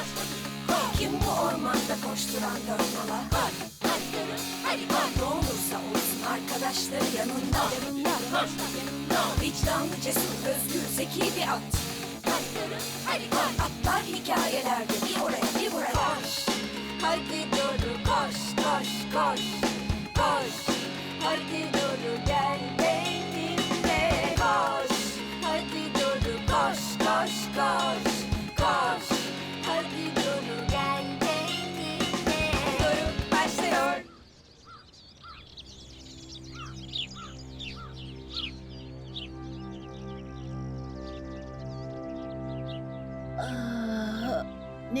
koş, koş. Kim bu ormanda koşturan dört nala? Koş, hadi yürü, hadi koş. Ne olursa olsun arkadaşları yanında. Yanında, koş, yanında. Vicdanlı, cesur, özgür, zeki bir at. Hadi yürü, hadi koş. Atlar hikayelerde bir oraya bir buraya. Koş, hadi koş, koş, koş, koş.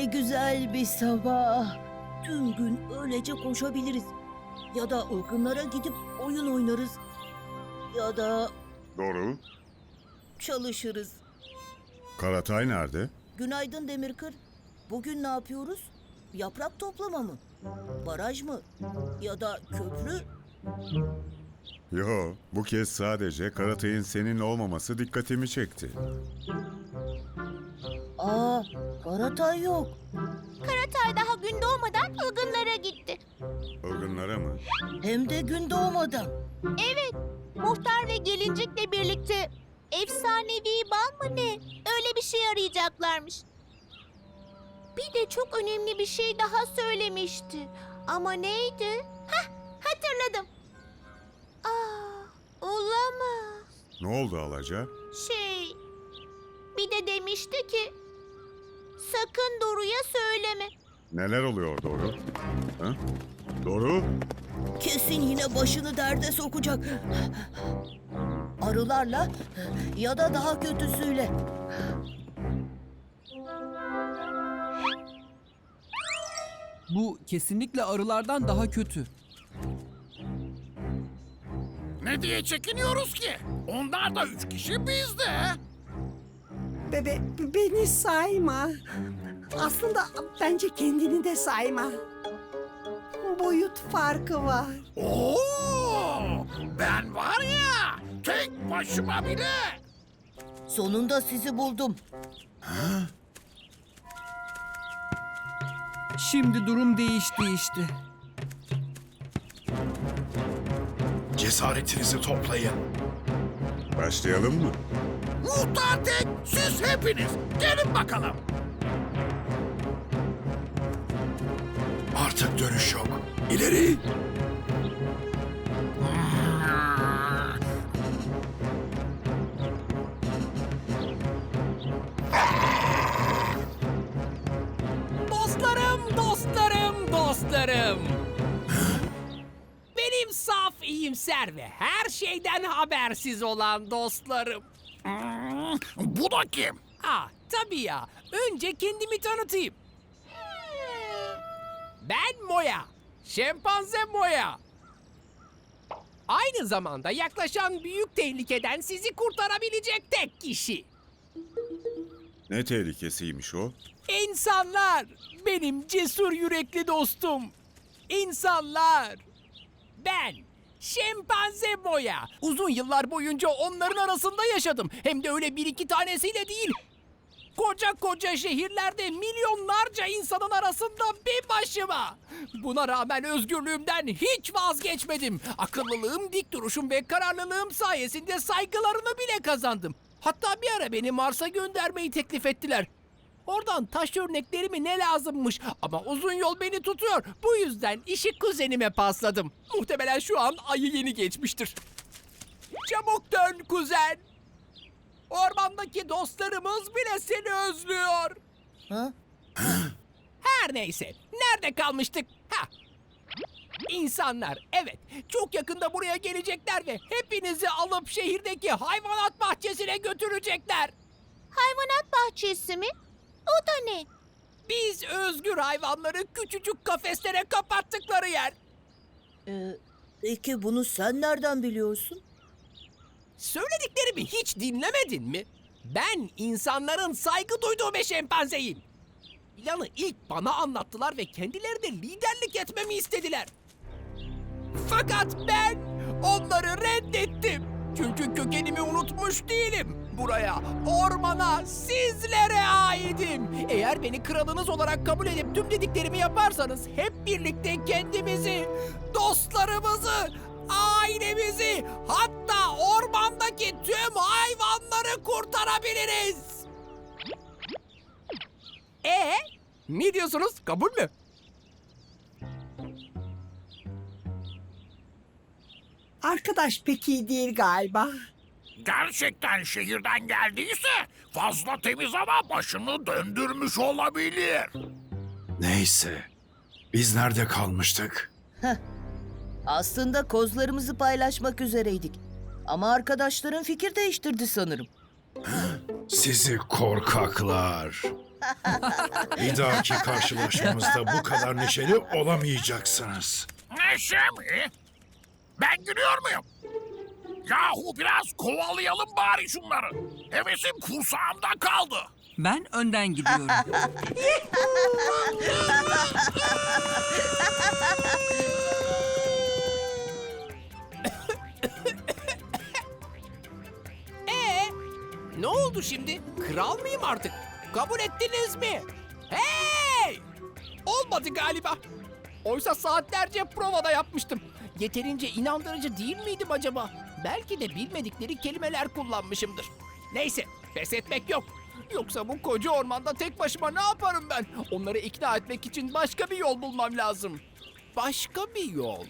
Ne güzel bir sabah. Tüm gün öylece koşabiliriz. Ya da ılgınlara gidip oyun oynarız. Ya da Doğru. çalışırız. Karatay nerede? Günaydın Demirkır. Bugün ne yapıyoruz? Yaprak toplama mı? Baraj mı? Ya da köprü? Yo, bu kez sadece Karatay'ın senin olmaması dikkatimi çekti. Aa, Karatay yok. Karatay daha gün doğmadan ılgınlara gitti. Ilgınlara mı? Hem de gün doğmadan. Evet, muhtar ve gelincikle birlikte efsanevi bal mı ne? Öyle bir şey arayacaklarmış. Bir de çok önemli bir şey daha söylemişti. Ama neydi? Hah, hatırladım. Aa, olamaz. Ne oldu Alaca? Şey, bir de demişti ki sakın Doru'ya söyleme. Neler oluyor Doğru? Ha? Doğru? Kesin yine başını derde sokacak. Arılarla ya da daha kötüsüyle. Bu kesinlikle arılardan daha kötü. Ne diye çekiniyoruz ki? Onlar da üç kişi biz de. Be, be- beni sayma. Aslında bence kendini de sayma. Boyut farkı var. Oo, ben var ya tek başıma bile. Sonunda sizi buldum. Şimdi durum değişti işte. Cesaretinizi toplayın. Başlayalım mı? Muhtar tek, siz hepiniz. Gelin bakalım. Artık dönüş yok. İleri. Dostlarım, dostlarım, dostlarım. Benim saf, iyimser ve her şeyden habersiz olan dostlarım. Bu da kim? Ah, tabii ya. Önce kendimi tanıtayım. Ben Moya. Şempanze Moya. Aynı zamanda yaklaşan büyük tehlikeden sizi kurtarabilecek tek kişi. Ne tehlikesiymiş o? İnsanlar, benim cesur yürekli dostum. İnsanlar. Ben, şempanze boya. Uzun yıllar boyunca onların arasında yaşadım. Hem de öyle bir iki tanesiyle değil. Koca koca şehirlerde milyonlarca insanın arasında bir başıma. Buna rağmen özgürlüğümden hiç vazgeçmedim. Akıllılığım, dik duruşum ve kararlılığım sayesinde saygılarını bile kazandım. Hatta bir ara beni Mars'a göndermeyi teklif ettiler. Oradan taş örneklerimi ne lazımmış ama uzun yol beni tutuyor. Bu yüzden işi kuzenime pasladım. Muhtemelen şu an ayı yeni geçmiştir. Çabuk dön kuzen. Ormandaki dostlarımız bile seni özlüyor. Ha? Her neyse. Nerede kalmıştık? Ha. İnsanlar evet çok yakında buraya gelecekler ve hepinizi alıp şehirdeki hayvanat bahçesine götürecekler. Hayvanat bahçesi mi? O da ne? Biz özgür hayvanları küçücük kafeslere kapattıkları yer. Ee, peki bunu sen nereden biliyorsun? Söylediklerimi hiç dinlemedin mi? Ben insanların saygı duyduğu bir şempanzeyim. Planı ilk bana anlattılar ve kendileri de liderlik etmemi istediler. Fakat ben onları reddettim. Çünkü kökenimi unutmuş değilim. Buraya, ormana, sizlere aitim. Eğer beni kralınız olarak kabul edip tüm dediklerimi yaparsanız hep birlikte kendimizi, dostlarımızı, ailemizi, hatta ormandaki tüm hayvanları kurtarabiliriz. E ne diyorsunuz? Kabul mü? Arkadaş pek iyi değil galiba. Gerçekten şehirden geldiyse fazla temiz ama başını döndürmüş olabilir. Neyse. Biz nerede kalmıştık? Aslında kozlarımızı paylaşmak üzereydik. Ama arkadaşların fikir değiştirdi sanırım. Sizi korkaklar. Bir dahaki karşılaşmamızda bu kadar neşeli olamayacaksınız. Neşe mi? Ben gülüyor muyum? Yahu biraz kovalayalım bari şunları. Hevesim kursağımda kaldı. Ben önden gidiyorum. Ee, ne oldu şimdi? Kral mıyım artık? Kabul ettiniz mi? Hey! Olmadı galiba. Oysa saatlerce provada yapmıştım. Yeterince inandırıcı değil miydim acaba? Belki de bilmedikleri kelimeler kullanmışımdır. Neyse, pes etmek yok. Yoksa bu koca ormanda tek başıma ne yaparım ben? Onları ikna etmek için başka bir yol bulmam lazım. Başka bir yol.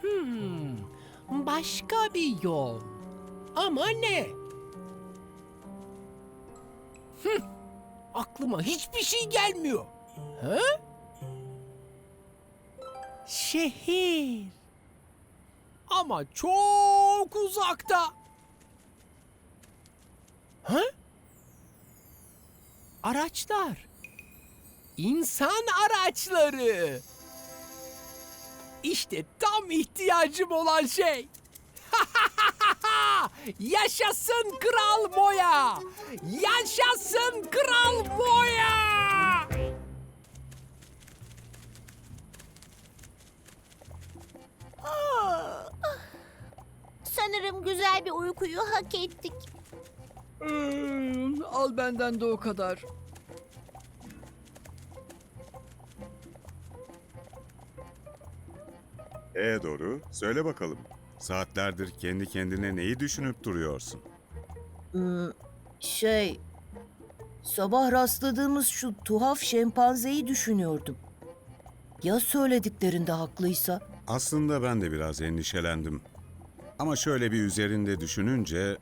Hmm, başka bir yol. Ama ne? Hıh, aklıma hiçbir şey gelmiyor. Ha? Şehir. Ama çok uzakta. Ha? Araçlar. İnsan araçları. İşte tam ihtiyacım olan şey. Yaşasın Kral Moya! Yaşasın Kral Moya! Sanırım güzel bir uykuyu hak ettik. Hmm, al benden de o kadar. E doğru, söyle bakalım. Saatlerdir kendi kendine neyi düşünüp duruyorsun? Hmm, şey... Sabah rastladığımız şu tuhaf şempanzeyi düşünüyordum. Ya söylediklerinde haklıysa? Aslında ben de biraz endişelendim. Ama şöyle bir üzerinde düşününce...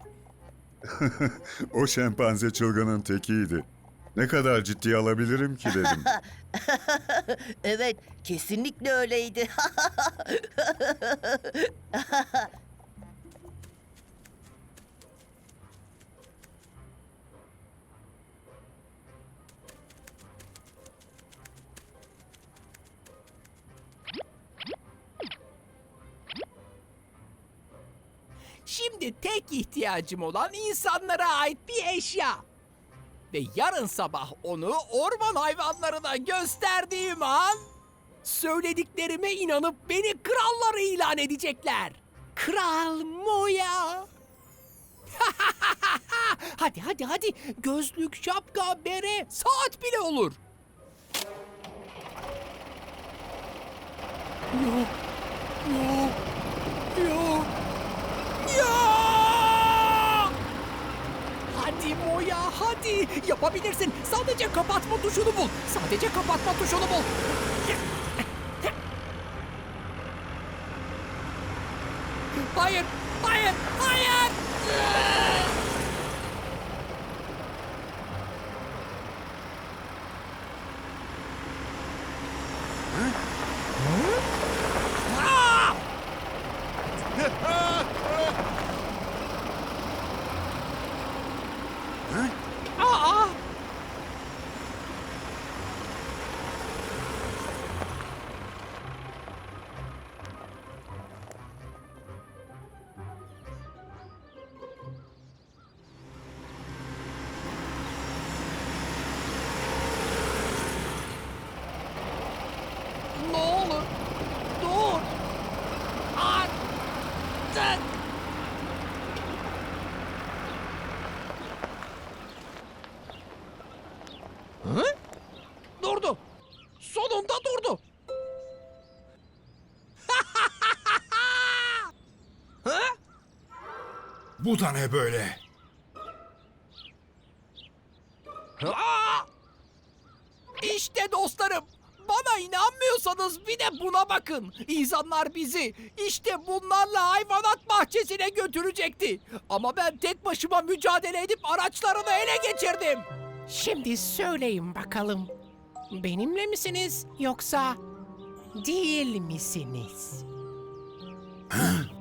o şempanze çılgının tekiydi. Ne kadar ciddiye alabilirim ki dedim. Evet, kesinlikle öyleydi. Şimdi tek ihtiyacım olan insanlara ait bir eşya. Ve yarın sabah onu orman hayvanlarına gösterdiğim an... ...söylediklerime inanıp beni kralları ilan edecekler. Kral Moya. hadi hadi hadi gözlük, şapka, bere, saat bile olur. Yok, yok. Ya! Hadi Moya hadi yapabilirsin. Sadece kapatma tuşunu bul. Sadece kapatma tuşunu bul. Hayır, hayır, hayır. Artık. Hı? Durdu. Sonunda durdu. Hı? Bu da ne böyle? Aa! İşte dostlarım. Bana inanmıyorsanız bir de buna bakın. İnsanlar bizi işte bunlarla hayvanat bahçesine götürecekti. Ama ben tek başıma mücadele edip araçlarını ele geçirdim. Şimdi söyleyin bakalım. Benimle misiniz yoksa değil misiniz?